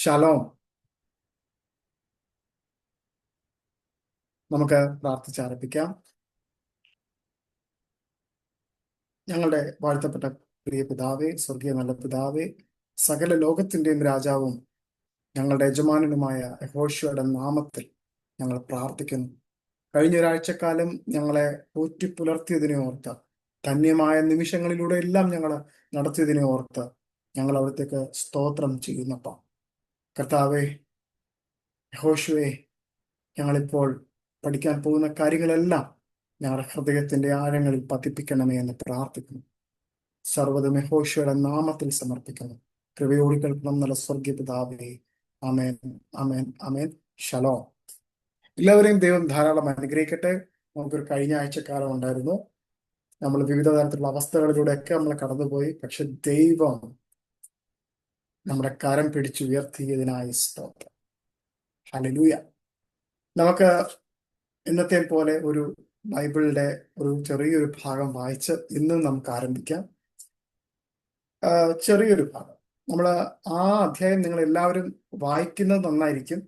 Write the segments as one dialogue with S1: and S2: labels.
S1: Shalom നമുക്ക് പ്രാർത്ഥിച്ചാരംഭിക്കാം ഞങ്ങളുടെ വാഴ്ത്തപ്പെട്ട പ്രിയ പിതാവേ സ്വർഗീയ നല്ല പിതാവേ സകല ലോകത്തിന്റെയും രാജാവും ഞങ്ങളുടെ യജമാനനുമായ യഹോഷയുടെ നാമത്തിൽ ഞങ്ങൾ പ്രാർത്ഥിക്കുന്നു. കഴിഞ്ഞ ഒരാഴ്ചക്കാലം ഞങ്ങളെ ഊറ്റി പുലർത്തിയതിനെ ഓർത്ത് ധന്യമായ നിമിഷങ്ങളിലൂടെ എല്ലാം ഞങ്ങൾ നടത്തിയതിനെ ഓർത്ത് ഞങ്ങൾ അവിടത്തേക്ക് സ്തോത്രം ചെയ്യുന്നപ്പ. കർത്താവേ യഹോഷുവേ ഞങ്ങളിപ്പോൾ പഠിക്കാൻ പോകുന്ന കാര്യങ്ങളെല്ലാം ഞങ്ങളുടെ ഹൃദയത്തിന്റെ ആഴങ്ങളിൽ പതിപ്പിക്കണമേ എന്ന് പ്രാർത്ഥിക്കുന്നു. സർവതും യഹോഷയുടെ നാമത്തിൽ സമർപ്പിക്കുന്നു. കൃപയോടി കേൾക്കണം നല്ല സ്വർഗീയ പിതാവേ അമേൻ അമേൻ അമേൻ ഷലോ. എല്ലാവരെയും ദൈവം ധാരാളം അനുഗ്രഹിക്കട്ടെ. നമുക്കൊരു കഴിഞ്ഞ ആഴ്ചക്കാലം ഉണ്ടായിരുന്നു. നമ്മൾ വിവിധ തരത്തിലുള്ള അവസ്ഥകളിലൂടെയൊക്കെ നമ്മൾ കടന്നുപോയി. പക്ഷെ ദൈവം നമ്മുടെ കരം പിടിച്ചുയർത്തിയതിനായി സ്തോത്രം. ഹലലൂയ നമുക്ക് ഇന്നത്തെ പോലെ ഒരു ബൈബിളിന്റെ ഒരു ചെറിയൊരു ഭാഗം വായിച്ച് ഇന്നും നമുക്ക് ആരംഭിക്കാം. ചെറിയൊരു ഭാഗം. നമ്മൾ ആ അധ്യായം നിങ്ങൾ എല്ലാവരും വായിക്കുന്നത് നന്നായിരിക്കും.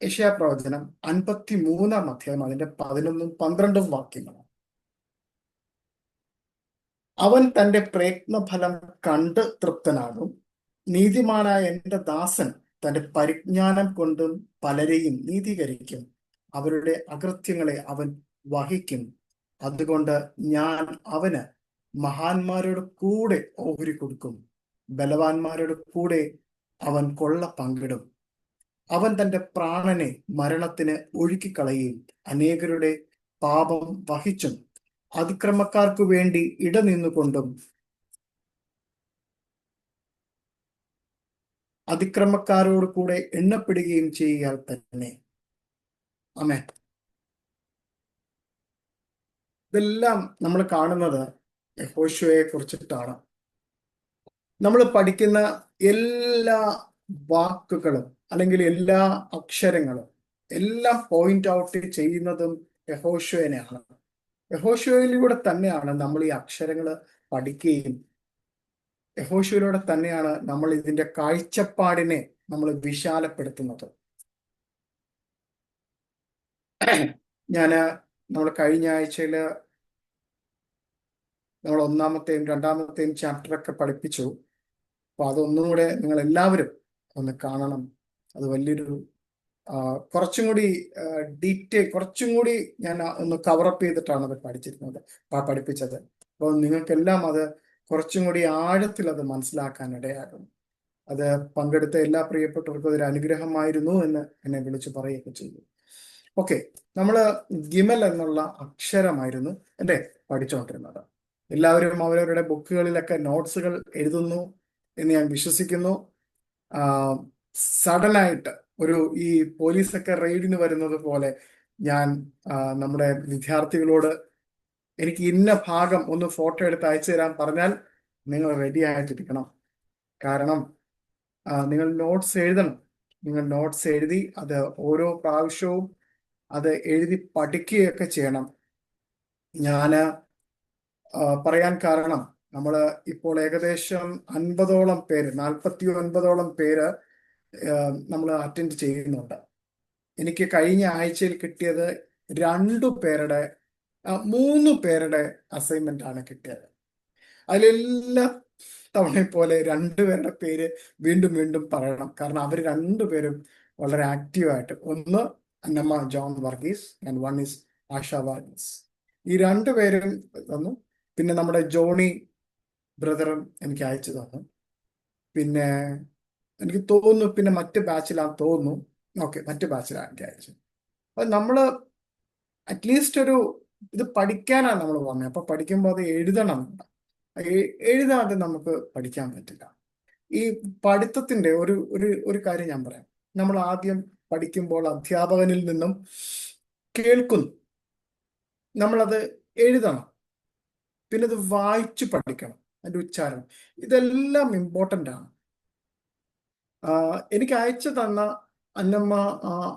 S1: ഏഷ്യാ പ്രവചനം അൻപത്തി മൂന്നാം അധ്യായം അതിന്റെ പതിനൊന്നും പന്ത്രണ്ടും വാക്യങ്ങളാണ്. അവൻ തന്റെ പ്രയത്നഫലം കണ്ട് തൃപ്തനാകും. നീതിമാനായ എന്റെ ദാസൻ തന്റെ പരിജ്ഞാനം കൊണ്ടും പലരെയും നീതീകരിക്കും. അവരുടെ അകൃത്യങ്ങളെ അവൻ വഹിക്കും. അതുകൊണ്ട് ഞാൻ അവന് മഹാന്മാരോട് കൂടെ ഓഹരി കൊടുക്കും. ബലവാന്മാരോട് കൂടെ അവൻ കൊള്ള പങ്കിടും. അവൻ തന്റെ പ്രാണനെ മരണത്തിന് ഒഴുക്കിക്കളയുകയും അനേകരുടെ പാപം വഹിച്ചും അതിക്രമക്കാർക്ക് വേണ്ടി ഇടനിന്നുകൊണ്ടും അതിക്രമക്കാരോട് കൂടെ എണ്ണപ്പെടുകയും ചെയ്യാൻ തന്നെ. അമേ ഇതെല്ലാം നമ്മൾ കാണുന്നത് യഹോശുവയെ കുറിച്ചിട്ടാണ്. നമ്മൾ പഠിക്കുന്ന എല്ലാ വാക്കുകളും അല്ലെങ്കിൽ എല്ലാ അക്ഷരങ്ങളും എല്ലാം പോയിന്റ് ഔട്ട് ചെയ്യുന്നതും യഹോശുവനെയാണ്. യഹോശുവയിലൂടെ തന്നെയാണ് നമ്മൾ ഈ അക്ഷരങ്ങൾ പഠിക്കുകയും യഹോശുവിലൂടെ തന്നെയാണ് നമ്മൾ ഇതിന്റെ കാഴ്ചപ്പാടിനെ നമ്മൾ വിശാലപ്പെടുത്തുന്നത്. ഞാൻ നമ്മൾ കഴിഞ്ഞ ആഴ്ചയിൽ നമ്മൾ ഒന്നാമത്തെയും രണ്ടാമത്തെയും ചാപ്റ്ററൊക്കെ പഠിപ്പിച്ചു. അപ്പൊ അതൊന്നും കൂടെ നിങ്ങൾ എല്ലാവരും ഒന്ന് കാണണം. അത് വലിയൊരു കുറച്ചും കൂടി ഡീറ്റെയിൽ കുറച്ചും കൂടി ഞാൻ ഒന്ന് കവറപ്പ് ചെയ്തിട്ടാണ് അത് പഠിച്ചിരുന്നത് പഠിപ്പിച്ചത്. അപ്പോൾ നിങ്ങൾക്കെല്ലാം അത് കുറച്ചും കൂടി ആഴത്തിൽ അത് മനസ്സിലാക്കാൻ ഇടയാകും. അത് പങ്കെടുത്ത എല്ലാ പ്രിയപ്പെട്ടവർക്കും അതൊരു അനുഗ്രഹമായിരുന്നു എന്ന് എന്നെ വിളിച്ചു പറയുകയൊക്കെ ചെയ്തു. ഓക്കെ നമ്മൾ ഗിമൽ എന്നുള്ള അക്ഷരമായിരുന്നു അല്ലേ പഠിച്ചുകൊണ്ടിരുന്നത്. എല്ലാവരും അവരവരുടെ ബുക്കുകളിലൊക്കെ നോട്ട്സുകൾ എഴുതുന്നു എന്ന് ഞാൻ വിശ്വസിക്കുന്നു. സഡനായിട്ട് ഒരു ഈ പോലീസൊക്കെ റെയ്ഡിന് വരുന്നത് പോലെ ഞാൻ നമ്മുടെ വിദ്യാർത്ഥികളോട് എനിക്ക് ഇന്ന ഭാഗം ഒന്ന് ഫോട്ടോ എടുത്ത് അയച്ചു തരാൻ പറഞ്ഞാൽ നിങ്ങൾ റെഡി ആയിട്ടിരിക്കണം. കാരണം നിങ്ങൾ നോട്ട്സ് എഴുതണം. നിങ്ങൾ നോട്ട്സ് എഴുതി അത് ഓരോ പ്രാവശ്യവും അത് എഴുതി പഠിക്കുകയൊക്കെ ചെയ്യണം. ഞാൻ പറയാൻ കാരണം നമ്മൾ ഇപ്പോൾ ഏകദേശം അൻപതോളം പേര് നാൽപ്പത്തി ഒൻപതോളം പേര് നമ്മൾ അറ്റൻഡ് ചെയ്യുന്നുണ്ട്. എനിക്ക് കഴിഞ്ഞ ആഴ്ചയിൽ കിട്ടിയത് രണ്ടു പേരുടെ മൂന്ന് പേരുടെ അസൈൻമെന്റ് ആണ് കിട്ടിയത്. അതിലെല്ലാ തവണ പോലെ രണ്ടുപേരുടെ പേര് വീണ്ടും വീണ്ടും പറയണം. കാരണം അവർ രണ്ടുപേരും വളരെ ആക്റ്റീവായിട്ട് ഒന്ന് Annamma John Varghese and one is Asha Varghese. ഈ രണ്ടുപേരും തന്നു പിന്നെ നമ്മുടെ ജോണി ബ്രദറും എനിക്ക് അയച്ചു തന്നു. പിന്നെ എനിക്ക് തോന്നുന്നു പിന്നെ മറ്റ് ബാച്ചിലാന്ന് തോന്നുന്നു. ഓക്കെ മറ്റ് ബാച്ചിലാണ് എനിക്ക് അയച്ചു അപ്പൊ നമ്മൾ അറ്റ്ലീസ്റ്റ് ഒരു ഇത് പഠിക്കാനാണ് നമ്മൾ പറഞ്ഞത് അപ്പൊ പഠിക്കുമ്പോൾ അത് എഴുതണം. എഴുതാതെ നമുക്ക് പഠിക്കാൻ പറ്റില്ല. ഈ പഠിത്തത്തിന്റെ ഒരു ഒരു ഒരു കാര്യം ഞാൻ പറയാം. നമ്മൾ ആദ്യം പഠിക്കുമ്പോൾ അധ്യാപകനിൽ നിന്നും കേൾക്കുന്നു. നമ്മളത് എഴുതണം. പിന്നെ അത് വായിച്ചു പഠിക്കണം. അതിന്റെ ഉച്ചാരണം. ഇതെല്ലാം ഇമ്പോർട്ടന്റ് ആണ്. എനിക്ക് അയച്ചു തന്ന അന്നമ്മ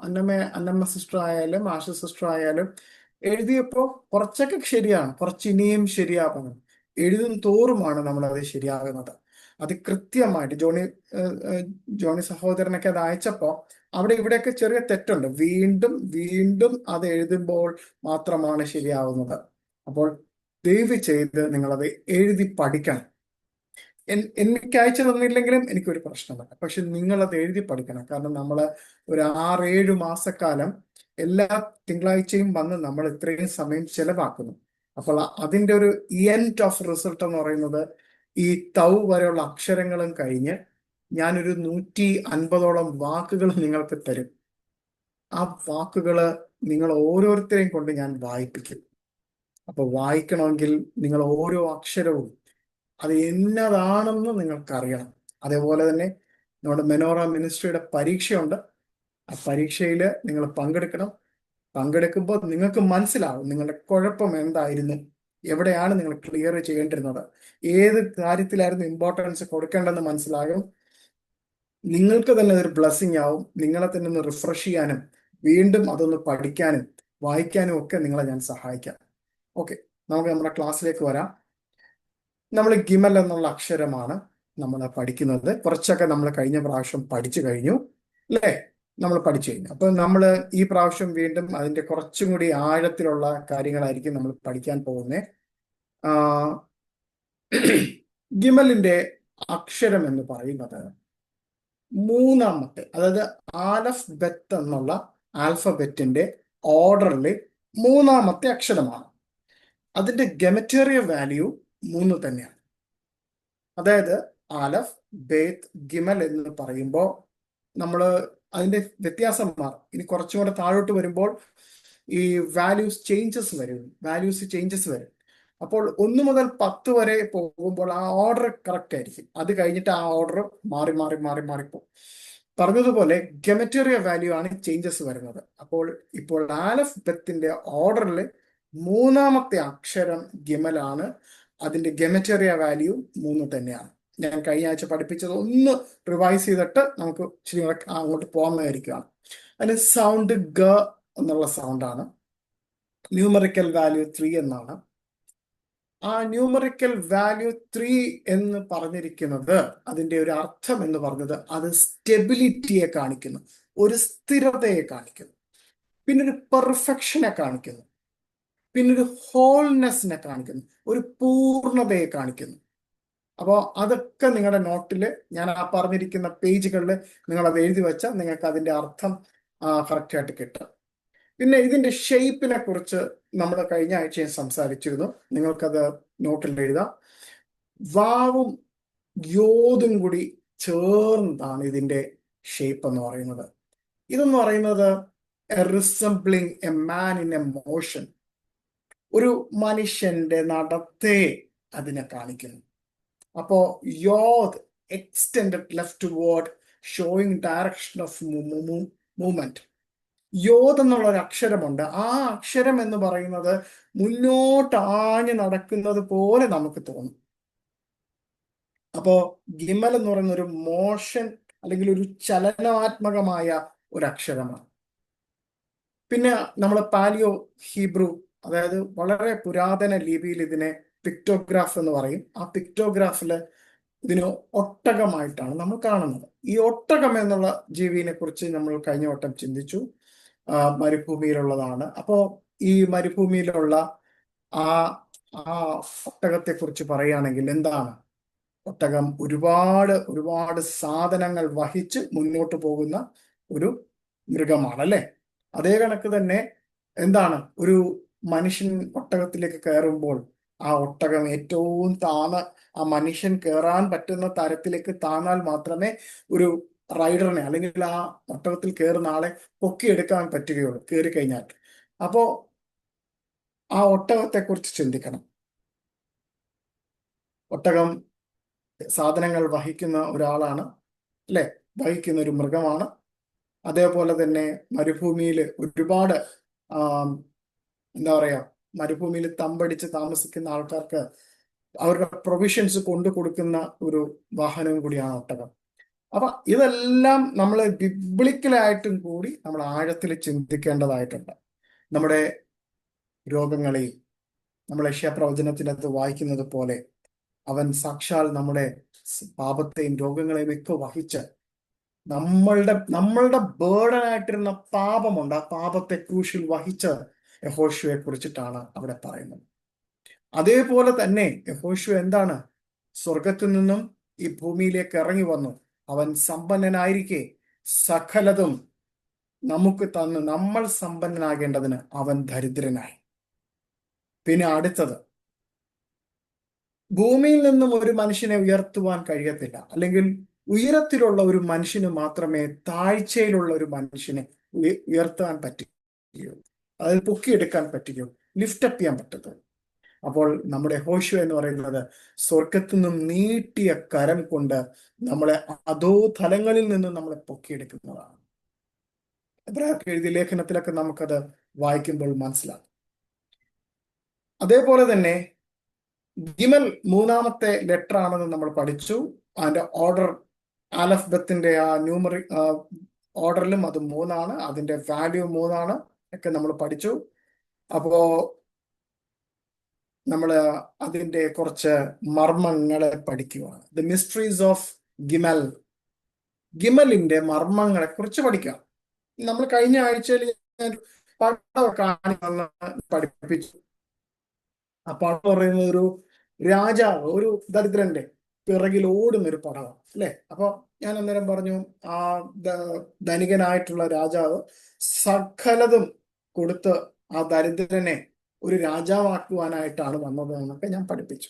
S1: അന്നമ്മ അന്നമ്മ സിസ്റ്റർ ആയാലും ആശ സിസ്റ്റർ ആയാലും എഴുതിയപ്പോൾ കുറച്ചൊക്കെ ശരിയാണ്. കുറച്ച് ഇനിയും ശരിയാകണം. എഴുതും തോറുമാണ് നമ്മൾ അത് ശരിയാകുന്നത്. അത് കൃത്യമായിട്ട് ജോണി ജോണി സഹോദരനൊക്കെ അത് അയച്ചപ്പോ അവിടെ ഇവിടെയൊക്കെ ചെറിയ തെറ്റുണ്ട്. വീണ്ടും വീണ്ടും അത് എഴുതുമ്പോൾ മാത്രമാണ് ശരിയാവുന്നത്. അപ്പോൾ ദയവ് ചെയ്ത് നിങ്ങളത് എഴുതി പഠിക്കണം. എനിക്ക് അയച്ചു തന്നില്ലെങ്കിലും എനിക്കൊരു പ്രശ്നമില്ല. പക്ഷെ നിങ്ങൾ അത് എഴുതി പഠിക്കണം. കാരണം നമ്മൾ ഒരു ആറേഴു മാസക്കാലം എല്ലാ തിങ്കളാഴ്ചയും വന്ന് നമ്മൾ ഇത്രയും സമയം ചെലവാക്കുന്നു. അപ്പോൾ അതിന്റെ ഒരു എൻഡ് ഓഫ് റിസൾട്ട് എന്ന് പറയുന്നത് ഈ തൗ വരെയുള്ള അക്ഷരങ്ങളും കഴിഞ്ഞ് ഞാനൊരു നൂറ്റി അൻപതോളം വാക്കുകൾ നിങ്ങൾക്ക് തരും. ആ വാക്കുകൾ നിങ്ങൾ ഓരോരുത്തരെയും കൊണ്ട് ഞാൻ വായിപ്പിക്കും. അപ്പൊ വായിക്കണമെങ്കിൽ നിങ്ങൾ ഓരോ അക്ഷരവും അത് എന്നതാണെന്ന് നിങ്ങൾക്കറിയണം. അതേപോലെ തന്നെ നമ്മുടെ മെനോറ മിനിസ്ട്രിയുടെ പരീക്ഷയുണ്ട്. ആ പരീക്ഷയിൽ നിങ്ങൾ പങ്കെടുക്കണം. പങ്കെടുക്കുമ്പോൾ നിങ്ങൾക്ക് മനസ്സിലാവും നിങ്ങളുടെ കുഴപ്പം എന്തായിരുന്നു എവിടെയാണ് നിങ്ങൾ ക്ലിയർ ചെയ്യേണ്ടിരുന്നത് ഏത് കാര്യത്തിലായിരുന്നു ഇമ്പോർട്ടൻസ് കൊടുക്കേണ്ടെന്ന് മനസ്സിലാകും. നിങ്ങൾക്ക് തന്നെ അതൊരു ബ്ലെസ്സിങ് ആവും. നിങ്ങളെ തന്നെ ഒന്ന് റിഫ്രഷ് ചെയ്യാനും വീണ്ടും അതൊന്ന് പഠിക്കാനും വായിക്കാനും ഒക്കെ നിങ്ങളെ ഞാൻ സഹായിക്കാം. ഓക്കെ നമുക്ക് നമ്മുടെ ക്ലാസ്സിലേക്ക് വരാം. നമ്മൾ ഗിമൽ എന്നുള്ള അക്ഷരമാണ് നമ്മൾ പഠിക്കുന്നത്. കുറച്ചൊക്കെ നമ്മൾ കഴിഞ്ഞ പ്രാവശ്യം പഠിച്ചു കഴിഞ്ഞു അല്ലേ? നമ്മൾ പഠിച്ചു കഴിഞ്ഞു. അപ്പൊ നമ്മൾ ഈ പ്രാവശ്യം വീണ്ടും അതിന്റെ കുറച്ചും കൂടി ആഴത്തിലുള്ള കാര്യങ്ങളായിരിക്കും നമ്മൾ പഠിക്കാൻ പോകുന്നത് ഗിമലിന്റെ അക്ഷരം എന്ന് പറയുന്നത് മൂന്നാമത്തെ അതായത് ആലഫ് ബെത്ത് എന്നുള്ള ആൽഫബറ്റിന്റെ ഓർഡറിൽ മൂന്നാമത്തെ അക്ഷരമാണ്. അതിന്റെ ഗെമറ്റേറിയ വാല്യൂ മൂന്ന് തന്നെയാണ്. അതായത് ആലഫ് ബേത്ത് ഗിമൽ എന്ന് പറയുമ്പോൾ നമ്മൾ അതിന്റെ വ്യത്യാസം മാറും. ഇനി കുറച്ചും കൂടെ താഴോട്ട് വരുമ്പോൾ ഈ വാല്യൂസ് ചേഞ്ചസ് വരും. വാല്യൂസ് ചേഞ്ചസ് വരും. അപ്പോൾ ഒന്ന് മുതൽ പത്ത് വരെ പോകുമ്പോൾ ആ ഓർഡർ കറക്റ്റ് ആയിരിക്കും. അത് കഴിഞ്ഞിട്ട് ആ ഓർഡർ മാറി മാറി മാറി മാറിപ്പോകും പറഞ്ഞതുപോലെ ഗെമറ്റേറിയ വാല്യൂ ആണ് ചേഞ്ചസ് വരുന്നത്. അപ്പോൾ ഇപ്പോൾ ആലഫ് ബത്തിന്റെ ഓർഡറിൽ മൂന്നാമത്തെ അക്ഷരം ഗിമലാണ് അതിന്റെ ഗെമറ്റേറിയ വാല്യൂ മൂന്ന് തന്നെയാണ്. ഞാൻ കഴിഞ്ഞ ആഴ്ച പഠിപ്പിച്ചത് ഒന്ന് റിവൈസ് ചെയ്തിട്ട് നമുക്ക് ഇച്ചിരി അങ്ങോട്ട് പോകുന്നതായിരിക്കുകയാണ് അതിന് സൗണ്ട് ഗ എന്നുള്ള സൗണ്ടാണ് ന്യൂമറിക്കൽ വാല്യൂ ത്രീ എന്നാണ്. ആ ന്യൂമറിക്കൽ വാല്യൂ ത്രീ എന്ന് പറഞ്ഞിരിക്കുന്നത് അതിന്റെ ഒരു അർത്ഥം എന്ന് പറഞ്ഞത് അത് സ്റ്റെബിലിറ്റിയെ കാണിക്കുന്നു. ഒരു സ്ഥിരതയെ കാണിക്കുന്നു. പിന്നെ ഒരു പെർഫെക്ഷനെ കാണിക്കുന്നു. പിന്നെ ഒരു ഹോൾനെസ്സിനെ കാണിക്കുന്നു. ഒരു പൂർണതയെ കാണിക്കുന്നു. അപ്പോൾ അതൊക്കെ നിങ്ങളുടെ നോട്ടിൽ ഞാൻ ആ പറഞ്ഞിരിക്കുന്ന പേജുകളിൽ നിങ്ങൾ അത് എഴുതി വെച്ചാൽ നിങ്ങൾക്ക് അതിന്റെ അർത്ഥം കറക്റ്റ് ആയിട്ട് കിട്ടും. പിന്നെ ഇതിന്റെ ഷേപ്പിനെ കുറിച്ച് നമ്മൾ കഴിഞ്ഞ ആഴ്ചയും സംസാരിച്ചിരുന്നു. നിങ്ങൾക്കത് നോട്ടിൽ എഴുതാം. വാവും യോതും കൂടി ചേർന്നതാണ് ഇതിന്റെ ഷേപ്പ് എന്ന് പറയുന്നത്. ഇതെന്ന് പറയുന്നത് resembling a man in a motion ഒരു മനുഷ്യന്റെ നടത്തെ അതിനെ കാണിക്കുന്നു. അപ്പോ yod extend leftward showing direction of movement yod എന്നുള്ള ഒരു അക്ഷരമുണ്ട്. ആ അക്ഷരം എന്ന് പറയുന്നത് മുന്നോട്ട് ആഞ്ഞു നടക്കുന്നത് പോലെ നമുക്ക് തോന്നും. അപ്പോ ഗിമൽ എന്ന് പറയുന്ന ഒരു മോഷൻ അല്ലെങ്കിൽ ഒരു ചലനാത്മകമായ ഒരു അക്ഷരമാണ് പിന്നെ നമ്മൾ പാലിയോ ഹീബ്രു അതായത് വളരെ പുരാതന ലിപിയിൽ ഇതിനെ പിക്ടോഗ്രാഫ് എന്ന് പറയും. ആ പിക്ടോഗ്രാഫിൽ ഇതിന് ഒട്ടകമായിട്ടാണ് നമ്മൾ കാണുന്നത്. ഈ ഒട്ടകം എന്നുള്ള ജീവിനെ കുറിച്ച് നമ്മൾ കഴിഞ്ഞ വട്ടം ചിന്തിച്ചു. മരുഭൂമിയിലുള്ളതാണ്. അപ്പോ ഈ മരുഭൂമിയിലുള്ള ആ ആ ഒട്ടകത്തെ കുറിച്ച് പറയുകയാണെങ്കിൽ എന്താണ്? ഒട്ടകം ഒരുപാട് ഒരുപാട് സാധനങ്ങൾ വഹിച്ച് മുന്നോട്ട് പോകുന്ന ഒരു മൃഗമാണ് അല്ലെ? അതേ കണക്ക് തന്നെ എന്താണ്? ഒരു മനുഷ്യൻ ഒട്ടകത്തിലേക്ക് കയറുമ്പോൾ ആ ഒട്ടകം ഏറ്റവും താന്ന് ആ മനുഷ്യൻ കയറാൻ പറ്റുന്ന തരത്തിലേക്ക് താന്നാൽ മാത്രമേ ഒരു റൈഡറിനെ അല്ലെങ്കിൽ ആ ഒട്ടകത്തിൽ കയറുന്ന ആളെ പൊക്കിയെടുക്കാൻ പറ്റുകയുള്ളൂ കയറി കഴിഞ്ഞാൽ. അപ്പോ ആ ഒട്ടകത്തെ കുറിച്ച് ചിന്തിക്കണം. ഒട്ടകം സാധനങ്ങൾ വഹിക്കുന്ന ഒരാളാണ് അല്ലെ? വഹിക്കുന്ന ഒരു മൃഗമാണ്. അതേപോലെ തന്നെ മരുഭൂമിയിൽ ഒരുപാട് എന്താ പറയാ മരുഭൂമിയിൽ തമ്പടിച്ച് താമസിക്കുന്ന ആൾക്കാർക്ക് അവരുടെ പ്രൊവിഷൻസ് കൊണ്ടു കൊടുക്കുന്ന ഒരു വാഹനവും കൂടിയാണ് ഒട്ടകം അപ്പൊ ഇതെല്ലാം നമ്മൾ ബിബ്ലിക്കലായിട്ടും കൂടി നമ്മൾ ആഴത്തിൽ ചിന്തിക്കേണ്ടതായിട്ടുണ്ട്. നമ്മുടെ രോഗങ്ങളെയും നമ്മൾ യക്ഷപ്രവചനത്തിനകത്ത് വായിക്കുന്നത് പോലെ അവൻ സാക്ഷാൽ നമ്മുടെ പാപത്തെയും രോഗങ്ങളെയും ഒക്കെ വഹിച്ച് നമ്മളുടെ നമ്മളുടെ ബേർഡൻ ആയിട്ടിരുന്ന പാപമുണ്ട്. ആ പാപത്തെ ക്രൂശിൽ വഹിച്ച യഹോഷുവെ കുറിച്ചിട്ടാണ് അവിടെ പറയുന്നത്. അതേപോലെ തന്നെ യഹോഷു എന്താണ്? സ്വർഗത്തിൽ നിന്നും ഈ ഭൂമിയിലേക്ക് ഇറങ്ങി വന്നു. അവൻ സമ്പന്നനായിരിക്കെ. സകലതും നമുക്ക് തന്ന് നമ്മൾ സമ്പന്നനാകേണ്ടതിന് അവൻ ദരിദ്രനായി. പിന്നെ അടുത്തത്. ഭൂമിയിൽ നിന്നും ഒരു മനുഷ്യനെ ഉയർത്തുവാൻ കഴിയത്തില്ല. അല്ലെങ്കിൽ ഉയരത്തിലുള്ള ഒരു മനുഷ്യന് മാത്രമേ താഴ്ചയിലുള്ള ഒരു മനുഷ്യനെ ഉയ- ഉയർത്താൻ പറ്റുകയുള്ളൂ അതായത് പൊക്കിയെടുക്കാൻ പറ്റുകയുള്ളൂ ലിഫ്റ്റ് അപ്പ് ചെയ്യാൻ പറ്റത്തുള്ളൂ. അപ്പോൾ നമ്മുടെ ഹോഷു എന്ന് പറയുന്നത് സ്വർഗത്തിൽ നിന്നും നീട്ടിയ കരം കൊണ്ട് നമ്മളെ അതോ തലങ്ങളിൽ നിന്നും നമ്മളെ പൊക്കിയെടുക്കുന്നതാണ്. എബ്രാഹിം എഴുതിയ ലേഖനത്തിലൊക്കെ നമുക്കത് വായിക്കുമ്പോൾ മനസ്സിലാകും. അതേപോലെ തന്നെ ഗിമൽ മൂന്നാമത്തെ ലെറ്റർ ആണെന്ന് നമ്മൾ പഠിച്ചു. അതിന്റെ ഓർഡർ ആലഫ്ബത്തിന്റെ ആ ന്യൂമറി ഓർഡറിലും അത് മൂന്നാണ്. അതിന്റെ വാല്യൂ മൂന്നാണ്. ഒക്കെ നമ്മൾ പഠിച്ചു. അപ്പോ നമ്മൾ അതിന്റെ കുറച്ച് മർമ്മങ്ങളെ പഠിക്കുകയാണ് ദ മിസ്റ്ററീസ് ഓഫ് ഗിമൽ ഗിമലിന്റെ മർമ്മങ്ങളെ കുറിച്ച് പഠിക്കാം നമ്മൾ കഴിഞ്ഞ ആഴ്ചയിൽ പടം പഠിപ്പിച്ചു. ആ പടം പറയുന്നത് ഒരു രാജാവ് ഒരു ദരിദ്രന്റെ പിറകിൽ ഓടുന്ന ഒരു പടമാണ് അല്ലെ? അപ്പൊ ഞാൻ അന്നേരം പറഞ്ഞു ആ ധനികനായിട്ടുള്ള രാജാവ് സകലതും കൊടുത്ത് ആ ദരിദ്രനെ ഒരു രാജാവാക്കുവാനായിട്ടാണ് വന്നത് എന്നൊക്കെ ഞാൻ പഠിപ്പിച്ചു.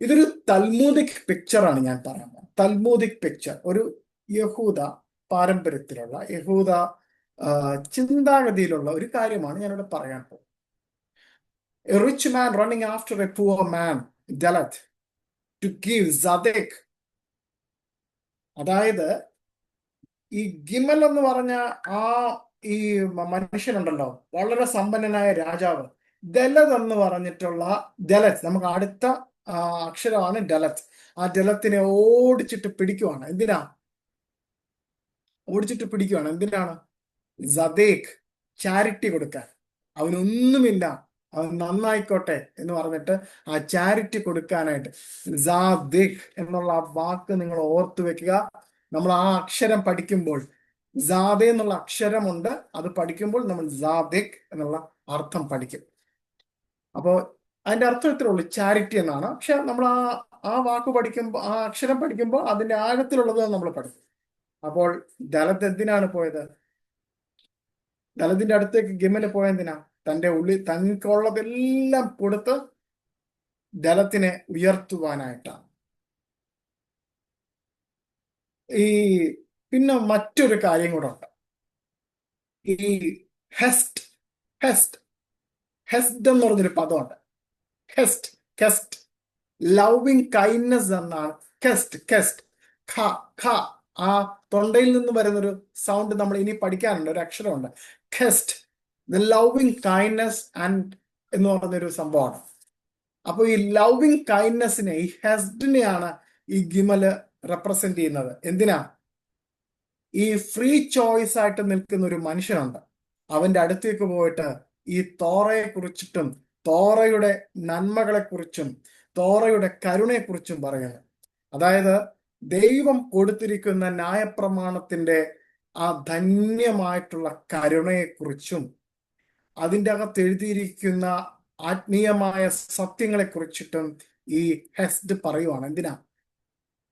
S1: ഇതൊരു തൽമൂദിക് പിക്ചറാണ് ഞാൻ പറയുന്നത്. തൽമൂദിക് പിക്ചർ ഒരു യഹൂദ പാരമ്പര്യത്തിലുള്ള യഹൂദ ചിന്താഗതിയിലുള്ള ഒരു കാര്യമാണ് ഞാനിവിടെ പറയാൻ പോകുന്നത്. A rich man running after a poor man, Dalit, to give Zadek. അതായത് ഈ ഗിമൽ എന്ന് പറഞ്ഞ ആ ഈ മനുഷ്യനുണ്ടല്ലോ വളരെ സമ്പന്നനായ രാജാവ് ദലത് എന്ന് പറഞ്ഞിട്ടുള്ള ദലത് നമുക്ക് അടുത്ത അക്ഷരമാണ് ഡലത്ത് ആ ജലത്തിനെ ഓടിച്ചിട്ട് പിടിക്കുവാണ്. എന്തിനാ? ഓടിച്ചിട്ട് പിടിക്കുവാണ്. എന്തിനാണ്? സദേഖ് ചാരിറ്റി കൊടുക്കാൻ. അവനൊന്നുമില്ല. അവൻ നന്നായിക്കോട്ടെ എന്ന് പറഞ്ഞിട്ട് ആ ചാരിറ്റി കൊടുക്കാനായിട്ട് സാദിഖ് എന്നുള്ള ആ വാക്ക് നിങ്ങൾ ഓർത്തു വെക്കുക. നമ്മൾ ആ അക്ഷരം പഠിക്കുമ്പോൾ സാദെ എന്നുള്ള അക്ഷരമുണ്ട്. അത് പഠിക്കുമ്പോൾ നമ്മൾ സാദിഖ് എന്നുള്ള അർത്ഥം പഠിക്കും. അപ്പോൾ അതിന്റെ അർത്ഥം ഇത്രേ ഉള്ളൂ. ചാരിറ്റി എന്നാണ്. പക്ഷെ നമ്മൾ ആ ആ വാക്ക് പഠിക്കുമ്പോൾ ആ അക്ഷരം പഠിക്കുമ്പോൾ അതിന്റെ ആഴത്തിലുള്ളത് നമ്മൾ പഠിക്കും. അപ്പോൾ ദലത്ത് എന്തിനാണ് പോയത്? ദലത്തിന്റെ അടുത്തേക്ക് ഗിമ്മിന് പോയെന്തിനാ തന്റെ ഉള്ളിൽ തനിക്കുള്ളതെല്ലാം കൊടുത്ത് ജലത്തിനെ ഉയർത്തുവാനായിട്ടാണ്. ഈ പിന്നെ മറ്റൊരു കാര്യം കൂടെ ഉണ്ട് ഈ ഹെസ്റ്റ് ഹെസ്റ്റ് ഹെസ്റ്റ് എന്ന് പറഞ്ഞൊരു പദമുണ്ട് ഹെസ്റ്റ് കെസ്റ്റ് ലവിങ് കൈൻഡ്നെസ് എന്നാണ്. കെസ്റ്റ് കെസ്റ്റ് ഖ ഖ ആ തൊണ്ടയിൽ നിന്ന് വരുന്നൊരു സൗണ്ട് നമ്മൾ ഇനി പഠിക്കാനുണ്ട് ഒരു അക്ഷരമുണ്ട്. കെസ്റ്റ് ദ ലവിങ് കൈൻഡ്നെസ് ആൻഡ് എന്ന് പറഞ്ഞൊരു സംഭവമാണ്. അപ്പൊ ഈ ലവിങ് കൈൻഡ്നെസ്സിനെ ഈ ഹെസ്ഡിനെയാണ് ഈ ഗിമൽ റെപ്രസെന്റ് ചെയ്യുന്നത്. എന്തിനാ? ഈ ഫ്രീ ചോയ്സ് ആയിട്ട് നിൽക്കുന്ന ഒരു മനുഷ്യനുണ്ട്. അവന്റെ അടുത്തേക്ക് പോയിട്ട് ഈ തോറയെ കുറിച്ചിട്ടും തോറയുടെ നന്മകളെ കുറിച്ചും തോറയുടെ കരുണയെ കുറിച്ചും പറയുന്നു. അതായത് ദൈവം കൊടുത്തിരിക്കുന്ന ന്യായപ്രമാണത്തിന്റെ ആ ധന്യമായിട്ടുള്ള കരുണയെക്കുറിച്ചും അതിന്റെ അകത്ത് എഴുതിയിരിക്കുന്ന ആത്മീയമായ സത്യങ്ങളെ കുറിച്ചിട്ടും ഈ ഹെസ്ഡ് പറയുവാണ്. എന്തിനാ?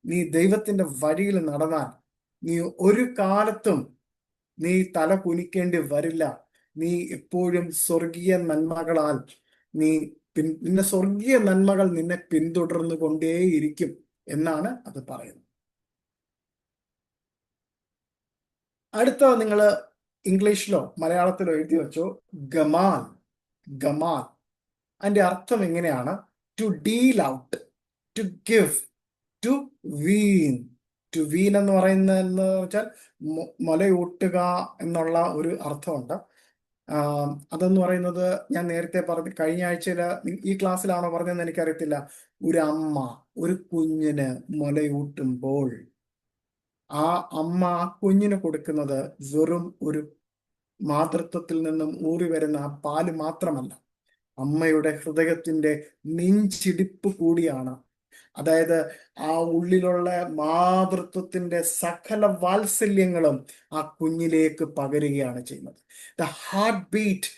S1: നീ ദൈവത്തിന്റെ വഴിയിൽ നടന്നാൽ നീ ഒരു കാലത്തും നീ തല കുനിക്കേണ്ടി വരില്ല. നീ എപ്പോഴും സ്വർഗീയ നന്മകളാൽ നീ പിൻ നിന്റെ സ്വർഗീയ നന്മകൾ നിന്നെ പിന്തുടർന്നു കൊണ്ടേയിരിക്കും എന്നാണ് അത് പറയുന്നത്. അടുത്ത നിങ്ങൾ ഇംഗ്ലീഷിലോ മലയാളത്തിലോ എഴുതി വെച്ചോ ഗമാൽ ഗമാൽ അതിന്റെ അർത്ഥം എങ്ങനെയാണ് to deal out to give to wean to wean എന്ന് പറയുന്ന എന്ന് വെച്ചാൽ മുലയൂട്ടുക എന്നുള്ള ഒരു അർത്ഥമുണ്ട്. അതെന്ന് പറയുന്നത് ഞാൻ നേരത്തെ പറഞ്ഞ കഴിഞ്ഞ ആഴ്ചയിൽ ഈ ക്ലാസ്സിലാണോ പറഞ്ഞതെന്ന് എനിക്കറിയത്തില്ല. ഒരു അമ്മ ഒരു കുഞ്ഞിന് മുലയൂട്ടുമ്പോൾ ആ അമ്മ ആ കുഞ്ഞിന് കൊടുക്കുന്നത് വെറും ഒരു മാതൃത്വത്തിൽ നിന്നും ഊറി വരുന്ന ആ പാൽ മാത്രമല്ല. അമ്മയുടെ ഹൃദയത്തിന്റെ നെഞ്ചിടിപ്പ് കൂടിയാണ്. അതായത് ആ ഉള്ളിലുള്ള മാതൃത്വത്തിന്റെ സകല വാത്സല്യങ്ങളും ആ കുഞ്ഞിലേക്ക് പകരുകയാണ് ചെയ്യുന്നത്. ദ ഹാർട്ട് ബീറ്റ്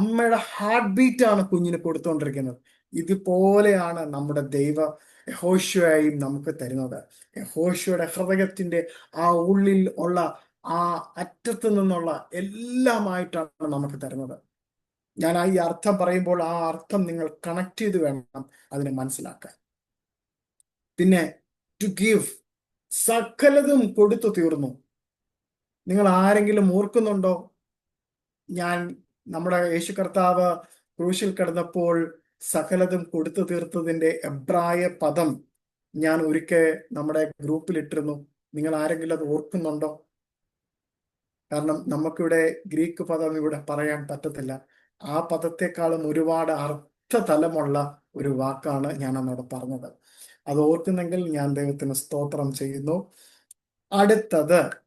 S1: അമ്മയുടെ ഹാർട്ട് ബീറ്റ് ആണ് കുഞ്ഞിന് കൊടുത്തുകൊണ്ടിരിക്കുന്നത് ഇതുപോലെയാണ് നമ്മുടെ ദൈവ യഹോശുവായും നമുക്ക് തരുന്നത്. യഹോശുവയുടെ ഹൃദയത്തിന്റെ ആ ഉള്ളിൽ ഉള്ള ആ അറ്റത്ത് നിന്നുള്ള എല്ലാമായിട്ടാണ് നമുക്ക് തരുന്നത്. ഞാൻ ആ ഈ അർത്ഥം പറയുമ്പോൾ ആ അർത്ഥം നിങ്ങൾ കണക്ട് ചെയ്ത് വേണം അതിനെ മനസ്സിലാക്കാൻ. പിന്നെ ടു ഗീവ് സകലതും കൊടുത്തു തീർന്നു. നിങ്ങൾ ആരെങ്കിലും ഓർക്കുന്നുണ്ടോ? ഞാൻ നമ്മുടെ യേശു കർത്താവ് ക്രൂശിൽ കിടന്നപ്പോൾ സകലതും കൊടുത്തു തീർത്തതിന്റെ എബ്രായ പദം ഞാൻ ഒരിക്കൽ നമ്മുടെ ഗ്രൂപ്പിൽ ഇട്ടിരുന്നു. നിങ്ങൾ ആരെങ്കിലും അത് ഓർക്കുന്നുണ്ടോ? കാരണം നമുക്കിവിടെ ഗ്രീക്ക് പദം ഇവിടെ പറയാൻ പറ്റത്തില്ല. ആ പദത്തെക്കാളും ഒരുപാട് അർത്ഥതലമുള്ള ഒരു വാക്കാണ് ഞാൻ അന്നോട് പറഞ്ഞത്. അത് ഓർക്കുന്നെങ്കിൽ ഞാൻ ദൈവത്തിന് സ്തോത്രം ചെയ്യുന്നു. അടുത്തത്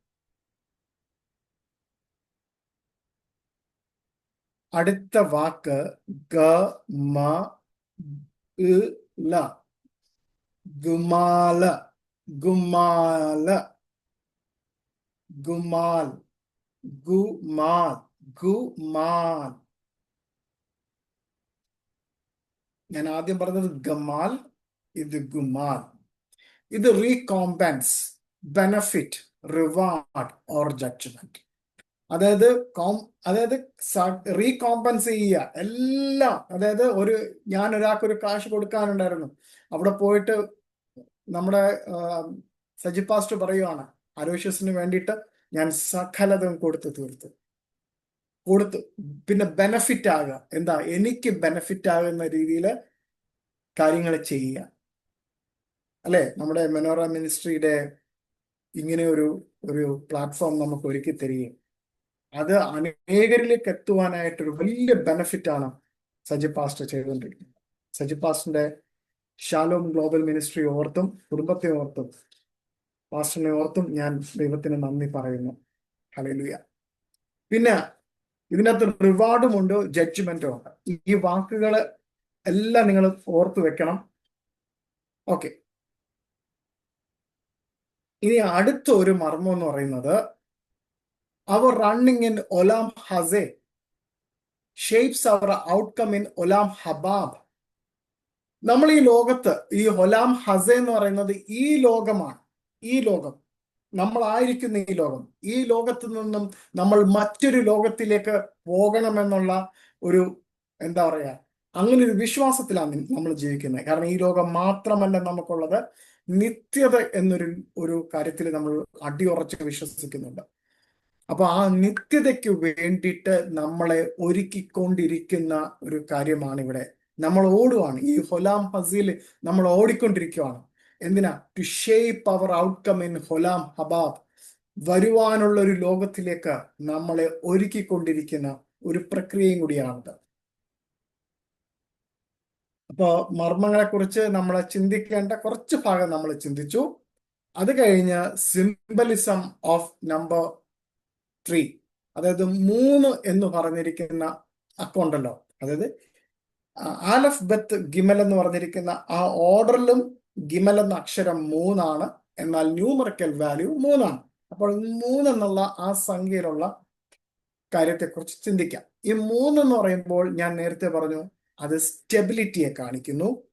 S1: അടുത്ത വാക്ക് ഗ മ ല ഗുമാല ഗുമാല ഗുമാൽ ഗുമാൽ ഗുമാൽ ഞാൻ ആദ്യം പറഞ്ഞത് ഗമാൽ ഇത് ഗുമാൽ. ഇത് recompense benefit reward or judgment അതായത് കോം അതായത് റീകോമ്പൻസ് ചെയ്യുക എല്ലാം അതായത് ഒരു ഞാൻ ഒരാൾക്ക് ഒരു കാശ് കൊടുക്കാനുണ്ടായിരുന്നു. അവിടെ പോയിട്ട് നമ്മുടെ സജി പാസ്റ്റ് പറയുവാണ് അലോഷ്യസിന് വേണ്ടിയിട്ട് ഞാൻ സകലതും കൊടുത്തു തീർത്തു. കൊടുത്തു പിന്നെ ബെനഫിറ്റ് ആകുക എന്താ? എനിക്ക് ബെനഫിറ്റ് ആകുന്ന രീതിയിൽ കാര്യങ്ങൾ ചെയ്യുക. അല്ലെ? നമ്മുടെ മെനോറ മിനിസ്ട്രിയുടെ ഇങ്ങനെ ഒരു ഒരു പ്ലാറ്റ്ഫോം നമുക്ക് ഒരുക്കി തരികയും. അത് അനേകരിലേക്ക് എത്തുവാനായിട്ടൊരു വലിയ ബെനഫിറ്റ് ആണ് സജി പാസ്റ്റർ ചെയ്തുകൊണ്ടിരിക്കുന്നത്. സജി പാസ്റ്ററിന്റെ ഷാലോം ഗ്ലോബൽ മിനിസ്ട്രി ഓർത്തും കുടുംബത്തെ ഓർത്തും പാസ്റ്ററിനെ ഓർത്തും ഞാൻ ദൈവത്തിന് നന്ദി പറയുന്നു. ഹലലുയ പിന്നെ ഇതിനകത്ത് റിവാർഡും ഉണ്ട് ജഡ്ജ്മെന്റും ഉണ്ട്. ഈ വാക്കുകൾ എല്ലാം നിങ്ങൾ ഓർത്തു വെക്കണം. ഓക്കെ ഇനി അടുത്ത ഒരു മർമ്മം എന്ന് പറയുന്നത് അവർ running in Olam ഹസെ ഷേപ്സ് അവർ ഔട്ട്കം ഇൻ ഒലാം ഹബാബ് നമ്മൾ ഈ ലോകത്ത് ഈ ഒലാം ഹസെ എന്ന് പറയുന്നത് ഈ ലോകമാണ്. ഈ ലോകം. നമ്മളായിരിക്കുന്ന ഈ ലോകം. ഈ ലോകത്ത് നിന്നും നമ്മൾ മറ്റൊരു ലോകത്തിലേക്ക് പോകണമെന്നുള്ള ഒരു എന്താ പറയാ അങ്ങനെ ഒരു വിശ്വാസത്തിലാണ് നമ്മൾ ജീവിക്കുന്നത്. കാരണം ഈ ലോകം മാത്രമല്ല നമുക്കുള്ളത്. നിത്യത എന്നൊരു ഒരു കാര്യത്തിൽ നമ്മൾ അടിയുറച്ച് വിശ്വസിക്കുന്നുണ്ട്. അപ്പൊ ആ നിത്യതയ്ക്ക് വേണ്ടിയിട്ട് നമ്മളെ ഒരുക്കിക്കൊണ്ടിരിക്കുന്ന ഒരു കാര്യമാണ് ഇവിടെ നമ്മൾ ഓടുവാണ്. ഈ ഹൊലാം ഹസീൽ നമ്മൾ ഓടിക്കൊണ്ടിരിക്കുവാണ്. എന്തിനാ? To shape our outcome in ഹൊലാം ഹബാബ്. വരുവാനുള്ള ഒരു ലോകത്തിലേക്ക് നമ്മളെ ഒരുക്കിക്കൊണ്ടിരിക്കുന്ന ഒരു പ്രക്രിയയും കൂടിയാണിത്. അപ്പോ മർമ്മങ്ങളെ കുറിച്ച് നമ്മൾ ചിന്തിക്കേണ്ട കുറച്ച് ഭാഗം നമ്മൾ ചിന്തിച്ചു. അത് കഴിഞ്ഞ് സിംബലിസം ഓഫ് നമ്പർ ത്രീ അതായത് മൂന്ന് എന്ന് പറഞ്ഞിരിക്കുന്ന അക്കൗണ്ടല്ലോ അതായത് ആലഫ് ബത്ത് ഗിമൽ എന്ന് പറഞ്ഞിരിക്കുന്ന ആ ഓർഡറിലും ഗിമൽ എന്ന അക്ഷരം മൂന്നാണ്. എന്നാൽ ന്യൂമറിക്കൽ വാല്യൂ മൂന്നാണ്. അപ്പോൾ മൂന്നെന്നുള്ള ആ സംഖ്യയിലുള്ള കാര്യത്തെക്കുറിച്ച് ചിന്തിക്കാം. ഈ മൂന്നെന്ന് പറയുമ്പോൾ ഞാൻ നേരത്തെ പറഞ്ഞു അത് സ്റ്റെബിലിറ്റിയെ കാണിക്കുന്നു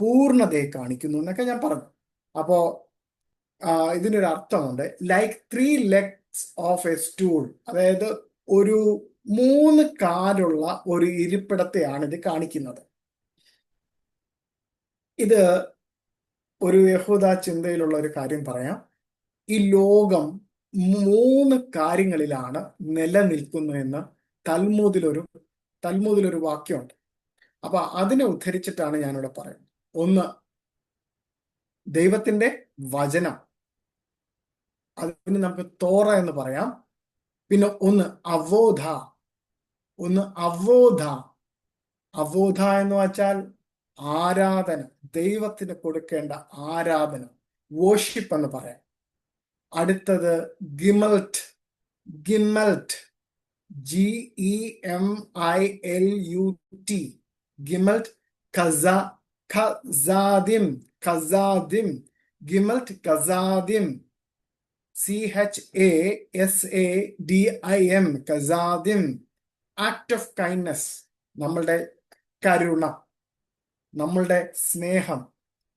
S1: പൂർണതയെ കാണിക്കുന്നു എന്നൊക്കെ ഞാൻ പറഞ്ഞു. അപ്പോ ഇതിനൊരു അർത്ഥമുണ്ട് like three legs of a stool അതായത് ഒരു മൂന്ന് കാലുള്ള ഒരു ഇരിപ്പിടത്തെയാണ് ഇത് കാണിക്കുന്നത്. ഇത് ഒരു യഹൂദ ചിന്തയിലുള്ള ഒരു കാര്യം പറയാം. ഈ ലോകം മൂന്ന് കാര്യങ്ങളിലാണ് നിലനിൽക്കുന്നു എന്ന് തൽമൂതിലൊരു തൽമൂതിലൊരു വാക്യമുണ്ട്. അപ്പൊ അതിനെ ഉദ്ധരിച്ചിട്ടാണ് ഞാനിവിടെ പറയുന്നത്. ഒന്ന് ദൈവത്തിന്റെ വചനം. അതിന് നമുക്ക് തോറ എന്ന് പറയാം. പിന്നെ ഒന്ന് അവോധ. ഒന്ന് അവോധ. അവോധ എന്ന് വെച്ചാൽ ആരാധന. ദൈവത്തിന് കൊടുക്കേണ്ട ആരാധന. വോഷിപ്പ് എന്ന് പറയാം. അടുത്തത് ഗിമൽട്ട് ഗിമൽട്ട് G E M I L U T ഗിമൽട്ട് ഖസ ഖസാദിം ഖസാദിം ഗിമൽട്ട് ഖസാദിം C H A S A D I M കസാദിം act of kindness നമ്മളുടെ കരുണ നമ്മളുടെ സ്നേഹം.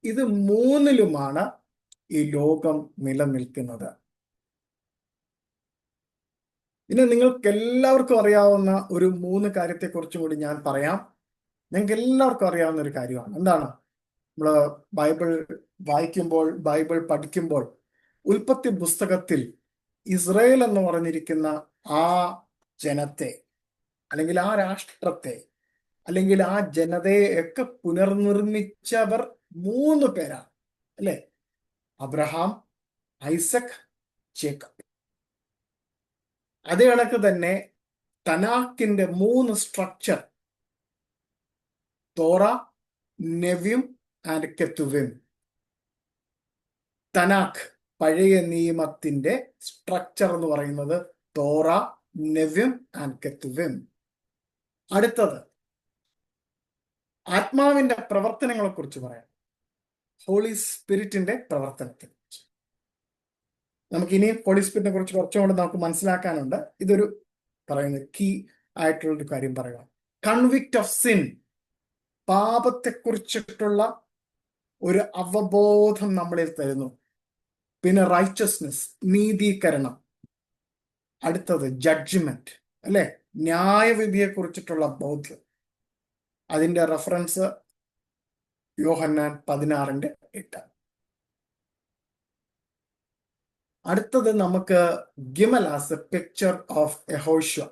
S1: ഇത് മൂന്നിലുമാണ് ഈ ലോകം നിലനിൽക്കുന്നത്. ഇനി നിങ്ങൾക്ക് എല്ലാവർക്കും അറിയാവുന്ന ഒരു മൂന്ന് കാര്യത്തെക്കുറിച്ചും കൂടി ഞാൻ പറയാം. ഞങ്ങൾക്ക് എല്ലാവർക്കും അറിയാവുന്ന ഒരു കാര്യമാണ്. എന്താണ്? നമ്മൾ ബൈബിൾ വായിക്കുമ്പോൾ ബൈബിൾ പഠിക്കുമ്പോൾ ഉൽപ്പത്തി പുസ്തകത്തിൽ ഇസ്രയേൽ എന്ന് പറഞ്ഞിരിക്കുന്ന ആ ജനത്തെ അല്ലെങ്കിൽ ആ രാഷ്ട്രത്തെ അല്ലെങ്കിൽ ആ ജനതയെ ഒക്കെ പുനർനിർമ്മിച്ചവർ മൂന്ന് പേരാണ് അല്ലെ? Abraham Isaac Jacob. അതേ കണക്ക് തന്നെ തനാക്കിന്റെ മൂന്ന് സ്ട്രക്ചർ തോറ നെവ്യും ആൻഡ് കെത്തുവിം തനാഖ് പഴയ നിയമത്തിന്റെ സ്ട്രക്ചർ എന്ന് പറയുന്നത് തോറ നെവ്യം ആൻഡ് കെത്തുവിം അടുത്തത് ആത്മാവിന്റെ പ്രവർത്തനങ്ങളെ കുറിച്ച് പറയാം. ഹോളി സ്പിരിറ്റിന്റെ പ്രവർത്തനത്തെ കുറിച്ച്. നമുക്ക് ഇനിയും ഹോളി സ്പിരിറ്റിനെ കുറിച്ച് കുറച്ചുകൂടെ നമുക്ക് മനസ്സിലാക്കാനുണ്ട്. ഇതൊരു പറയുന്നത് കീ ആയിട്ടുള്ള ഒരു കാര്യം പറയുക കൺവിക്ട് ഓഫ് സിൻ പാപത്തെക്കുറിച്ചിട്ടുള്ള ഒരു അവബോധം നമ്മളിൽ തരുന്നു. പിന്നെ റൈറ്റസ്നെസ് നീതീകരണം. അടുത്തത് ജഡ്ജ്മെന്റ് അല്ലെ? ന്യായവിധിയെ കുറിച്ചിട്ടുള്ള ബോധ്യം. അതിന്റെ റെഫറൻസ് യോഹന്നാൻ പതിനാറിന്റെ എട്ട്. അടുത്തത് നമുക്ക് gimel as a picture of എഹോഷ്വ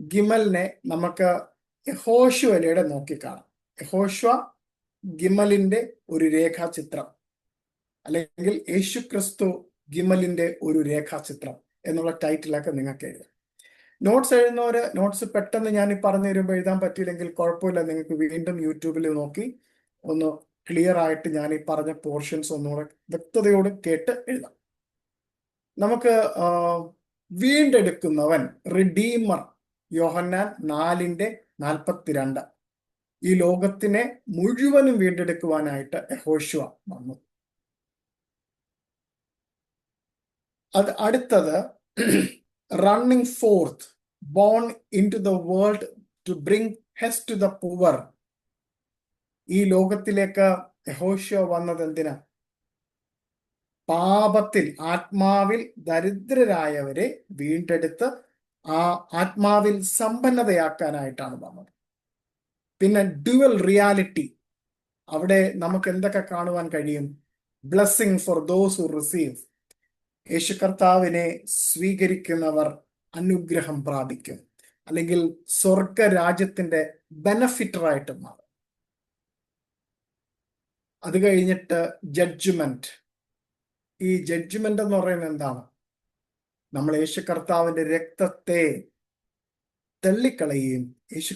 S1: ഗിമലിനെ നമുക്ക് യഹോഷ്വലയുടെ നോക്കിക്കാണാം. യഹോഷ്വ ഗിമലിന്റെ ഒരു രേഖാചിത്രം. അല്ലെങ്കിൽ യേശു ക്രിസ്തു ഗിമലിന്റെ ഒരു രേഖാചിത്രം എന്നുള്ള ടൈറ്റിലൊക്കെ നിങ്ങൾക്ക് എഴുതാം. നോട്ട്സ് എഴുതുന്നവര് നോട്ട്സ് പെട്ടെന്ന് ഞാൻ ഈ പറഞ്ഞു തരുമ്പോൾ എഴുതാൻ പറ്റിയില്ലെങ്കിൽ കുഴപ്പമില്ല. നിങ്ങൾക്ക് വീണ്ടും യൂട്യൂബിൽ നോക്കി ഒന്ന് ക്ലിയർ ആയിട്ട് ഞാൻ ഈ പറഞ്ഞ പോർഷൻസ് ഒന്നുകൂടെ വ്യക്തതയോട് കേട്ട് എഴുതാം. നമുക്ക് വീണ്ടെടുക്കുന്നവൻ റിഡീമർ യോഹന്നാൻ നാലിന്റെ നാൽപ്പത്തിരണ്ട്. ഈ ലോകത്തിനെ മുഴുവനും വീണ്ടെടുക്കുവാനായിട്ട് യഹോഷുവ വന്നു. അത് അടുത്തത് running forth born in to the world to bring ഹെസ് to the poor ഈ ലോകത്തിലേക്ക് യഹോഷ്യ വന്നത് എന്തിനാ? പാപത്തിൽ ആത്മാവിൽ ദരിദ്രരായവരെ വീണ്ടെടുത്ത് ആ ആത്മാവിൽ സമ്പന്നതയാക്കാനായിട്ടാണ് വന്നത്. പിന്നെ ഡ്യുവൽ റിയാലിറ്റി അവിടെ നമുക്ക് എന്തൊക്കെ കാണുവാൻ കഴിയും? Blessing for those who receive യേശു കർത്താവിനെ സ്വീകരിക്കുന്നവർ അനുഗ്രഹം പ്രാപിക്കും. അല്ലെങ്കിൽ സ്വർഗ രാജ്യത്തിന്റെ ബെനഫിറ്ററായിട്ട് മാറും. അത് കഴിഞ്ഞിട്ട് ജഡ്ജ്മെന്റ് ഈ ജഡ്ജ്മെന്റ് എന്ന് പറയുന്നത് എന്താണ്? നമ്മൾ യേശു കർത്താവിന്റെ രക്തത്തെ തള്ളിക്കളയുകയും യേശു